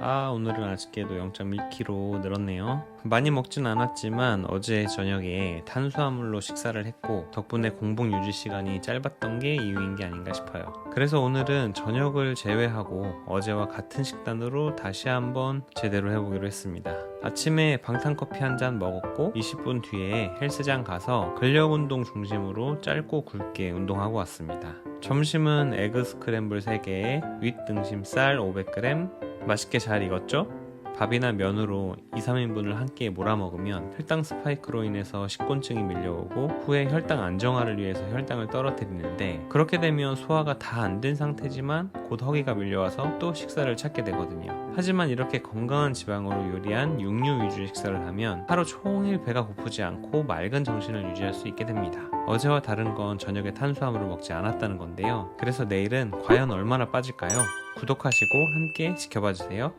아 오늘은 아쉽게도 0.1kg 늘었네요. 많이 먹진 않았지만 어제 저녁에 탄수화물로 식사를 했고 덕분에 공복 유지 시간이 짧았던 게 이유인 게 아닌가 싶어요. 그래서 오늘은 저녁을 제외하고 어제와 같은 식단으로 다시 한번 제대로 해보기로 했습니다. 아침에 방탄커피 한 잔 먹었고 20분 뒤에 헬스장 가서 근력 운동 중심으로 짧고 굵게 운동하고 왔습니다. 점심은 에그 스크램블 3개에 윗 등심살 500g 맛있게 잘 익었죠? 밥이나 면으로 2, 3인분을 한 끼에 몰아 먹으면 혈당 스파이크로 인해서 식곤증이 밀려오고 후에 혈당 안정화를 위해서 혈당을 떨어뜨리는데 그렇게 되면 소화가 다 안 된 상태지만 곧 허기가 밀려와서 또 식사를 찾게 되거든요. 하지만 이렇게 건강한 지방으로 요리한 육류 위주의 식사를 하면 하루 종일 배가 고프지 않고 맑은 정신을 유지할 수 있게 됩니다. 어제와 다른 건 저녁에 탄수화물을 먹지 않았다는 건데요. 그래서 내일은 과연 얼마나 빠질까요? 구독하시고 함께 지켜봐 주세요.